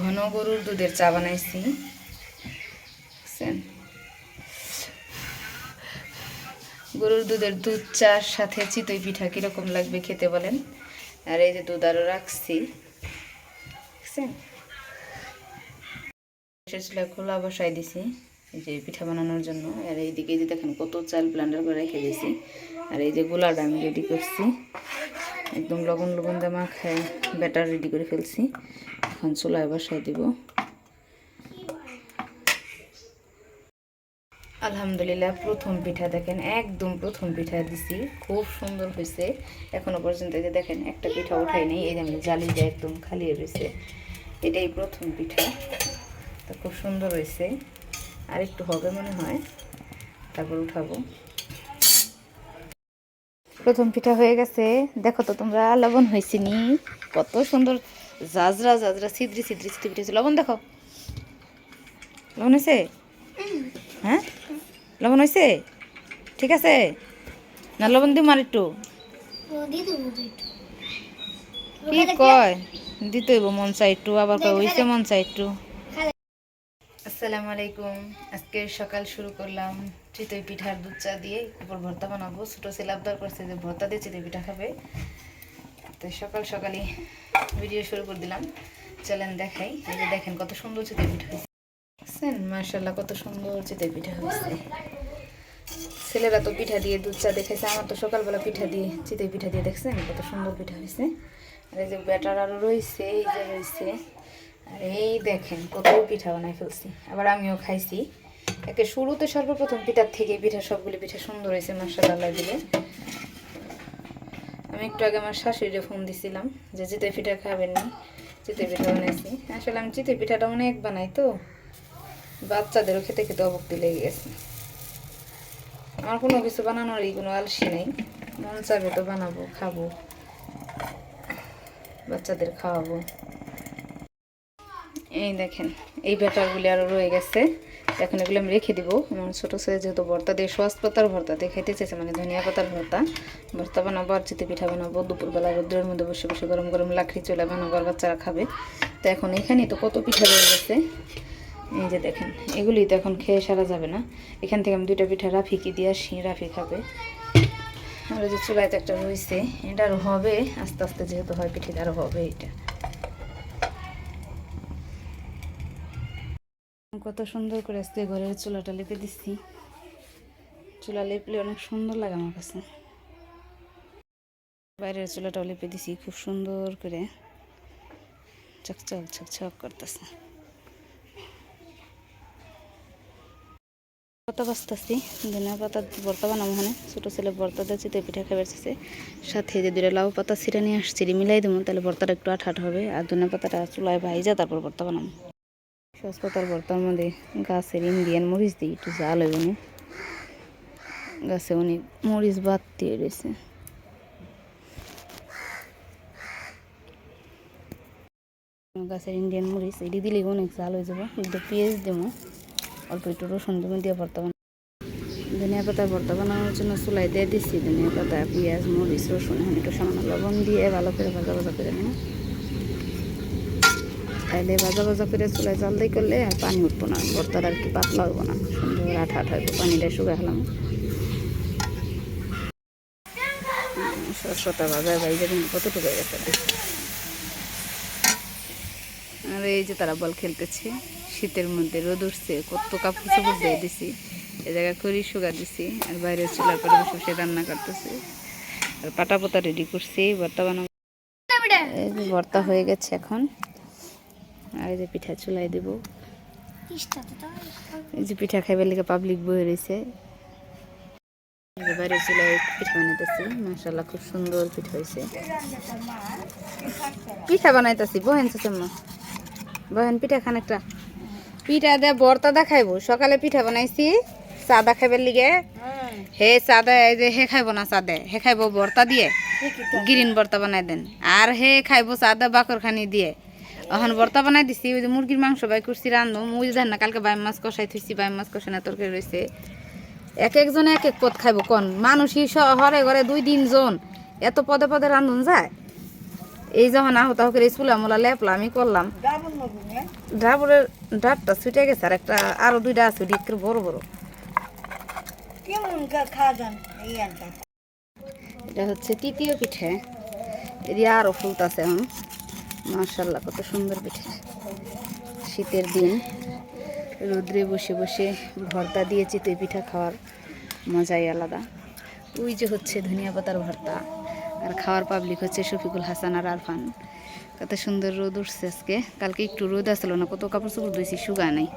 ঘন গরুর দুধের চা বানাইছি? গরুর দুধের দুধ চার সাথে চিতই পিঠা কীরকম লাগবে খেতে বলেন? আর এই যে দুধ আরও রাখছি। খোলা বসাই দিছি, এই যে পিঠা বানানোর জন্য। আর এইদিকে যে দেখেন কত চাল ব্লান্ডার করে রেখে দিয়েছি। আর এই যে গোলাটা আমি রেডি করছি। একদম লবণ লবণ দিয়ে মাখায় ব্যাটার রেডি করে ফেলছি। এখন চুলায় বসাই দিব। আলহামদুলিল্লাহ, প্রথম পিঠা দেখেন, একদম প্রথম পিঠা দিছি। খুব সুন্দর হয়েছে। এখনও পর্যন্ত যে দেখেন, একটা পিঠা উঠাই নেই। এই আমি জালি দিয়ে একদম খালি রয়েছে এটাই প্রথম পিঠা। তো খুব সুন্দর হয়েছে। আর একটু হবে মনে হয়। তারপর উঠাবো। প্রথম পিঠা হয়ে গেছে। দেখো তো তোমরা লবণ হয়েছে নি? কত সুন্দর জাজরা জাজরা ছিদ্রি ছিদ্রি ছিদ্রি পিঠা হয়েছে। লবণ দেখো। লবণ হয়েছে? হ্যাঁ? লবণ হয়েছে? ঠিক আছে? না লবণ দিম আর একটু। কি কয়? দিতে মন চাই একটু আবার কয় হইছে মন চাই একটু। আসসালামু আলাইকুম। আজকে সকাল শুরু করলাম চিতই পিঠার দুধ চা দিয়ে। উপর ভর্তা বানাবো। ছোটো ছেলে আবদার করছে যে ভর্তা দিয়ে চিতই পিঠা খাবে। তো সকাল সকালই ভিডিও শুরু করে দিলাম। চলেন দেখাই। এই যে দেখেন কত সুন্দর চিতই পিঠা হয়েছে। দেখছেন? মার্শাল্লাহ কত সুন্দর চিতই পিঠা হয়েছে। ছেলেরা তো পিঠা দিয়ে দুধ চা দেখাইছে। আমার তো সকালবেলা পিঠা দিয়ে, চিতই পিঠা দিয়ে দেখছেন? কত সুন্দর পিঠা হয়েছে। আর এই যে ব্যাটার আরও রয়েছে, এই যে রয়েছে। আর এই দেখেন কত পিঠা বানাই ফেলছি। আবার আমিও খাইছি। একে শুরুতে সর্বপ্রথম পিঠার থেকে পিঠা সবগুলি পিঠা সুন্দর হয়েছে মার্শাল্লাহ দিলে। আমি একটু আগে আমার শাশুড়িরে ফোন দিছিলাম যে চিতই পিঠা খাবেন না চিতে পিঠা বানাইছি। আসলে আমি চিতে পিঠাটা অনেক বানাই তো। বাচ্চাদেরও খেতে খেতে অবক্তি লেগে গেছে। আমার কোনো কিছু বানানোরই কোনো আলসি নেই। মন চাবে তো বানাবো, খাব। বাচ্চাদের খাওয়াবো। এই দেখেন, এই ব্যাটারগুলি আরও রয়ে গেছে। এখন এগুলো আমি রেখে দিব আমার ছোটো ছেলে যেহেতু ভর্তা দিয়ে সোয়াজ পাতার ভর্তা দিয়ে খাইতে চেয়েছে মানে ধনিয়া পাতার ভর্তা। ভর্তা বানাবো, আর চিতে পিঠা বানাবো, দুপুরবেলা রোদ্রের মধ্যে বসে বসে গরম গরম লাকড়ি চলে বানাবো, আর বাচ্চারা খাবে। তো এখন এখানেই তো কত পিঠা রয়ে গেছে? এই যে দেখেন এগুলি তো এখন খেয়ে সারা যাবে না। এখান থেকে আমি দুইটা পিঠা রাফিকে দিয়ে আসি, রাফি খাবে। আর যে চুলায় একটা রয়েছে, এটা আরও হবে, আস্তে আস্তে যেহেতু হয় পিঠে আরও হবে এটা। কত সুন্দর করে আজকে ঘরের চুলাটা লেপে দিচ্ছি। চুলা লেপলে অনেক সুন্দর লাগে আমার কাছে। বাইরের চুলাটাও লেপে দিছি, খুব সুন্দর করে। চকচক চকচক করতেছে। পাতা বাঁচতেছি ধনিয়া পাতা ভর্তা বানাবো ওখানে ছোটো ছেলে ভর্তা দিয়ে চিতে পিঠা খাবার চাইছে। সাথে যে দুটো লাউ পাতা ছিঁড়ে নিয়ে আসছি মিলাই দেবো, তাহলে ভর্তাটা একটু আঠা আঠা হবে। আর ধনিয়া পাতাটা চুলায় ভাইজা, তারপর ভর্তা বানাবো। সস পাতার ভর্তার মধ্যে গাছের ইন্ডিয়ান মরিচ দিই একটু জাল হইব না। গাছে অনেক মরিচ বাদ দিয়ে রয়েছে। গাছের ইন্ডিয়ান মরিচ এটি দিলে অনেক জাল হয়ে যাব। একটু পেঁয়াজ দেবো, অল্প একটু রসুন তুমি দিয়ে ভর্তা ধনিয়া পাতা ভর্তা বানানোর জন্য চুলাই দিয়ে দিচ্ছি। ধনিয়া পাতা, পেঁয়াজ, মরিচ, রসুন, এখন একটু সামান্য লবণ দিয়ে ভালো করে ভাজা ভাজা করে নেব তাহলে ভাজা ভাজা করে চুলায় জাল দিয়ে করলে আর পানি উঠবো না। ভর্তাটা আর কি পাতলা হইব না। সুন্দর আঠা আঠা হইব পানিটা শুকা হলাম সরষতা ভাজা ভাই যাবেন কতটুকু হয়ে গেছে আর এই যে তারা বল খেলতেছে, শীতের মধ্যে রোদ উঠছে, কত কাপড় চোপড় দিয়ে দিছি, এ জায়গায় খড়ি শুকা দিছি, আর বাইরে চুলার পরে বসে বসে রান্না করতেছে। আর পাটা পোতা রেডি করছি, ভর্তা বানাবো। ভর্তা হয়ে গেছে এখন। আর এই যে পিঠা চুলাই দেব। এই যে পিঠা খাইবার লিগে পাবলিক বয়ে রয়েছে। বাইরে চুলায় পিঠা বানাইতেছি। মাসাল্লাহ খুব সুন্দর পিঠা হয়েছে পিঠা বানাইতেছি। বহেন চাচাম্মা বহেন পিঠা খান একটা। পিঠা দে বর্তা দেখাইবো সকালে পিঠা বানাইছি। চাদা খাইবার লিগে। হে চাদা এই যে হে খাইবো না চাদে হে খাইবো বর্তা দিয়ে। গ্রিন বর্তা বানাই দেন। আর হে খাইবো চাদা বাকর খানি দিয়ে। এখন বর্তা বানাই দিছি ওই যে মুরগির মাংস বাই করছি রান্ধো। মুই দেন না কালকে বাই মাছ কষাই থুইছি বাই মাছ কষাই না তরকারি রয়েছে। এক একজনে এক এক পদ খাইবো কোন? মানুষই শহরে ঘরে দুই তিনজন। এত পদে পদে রান্ধন যায়? এই যখন আহত করে চুলা মোলা লেপলা আমি করলাম। ডাবরের ডাবটা ছুটে গেছে আর একটা আরও দুইটা আছে ওটি বড় বড়। এটা হচ্ছে তৃতীয় পিঠে। এদিকে আরও ফুলতাছে এখন। মার্শাল্লাহ কত সুন্দর পিঠে। শীতের দিন, রোদ্রে বসে বসে ভর্তা দিয়ে চিতই পিঠা খাওয়ার মজাই আলাদা। ওই যে হচ্ছে ধনিয়া পাতার ভর্তা, আর খাওয়ার পাবলিক হচ্ছে শফিকুল হাসান আর আরফান। কত সুন্দর রোদ উঠছে আজকে। কালকে একটু রোদ আসলো না, কত কাপড় চোপড় ধুয়েছি শুকা নাই।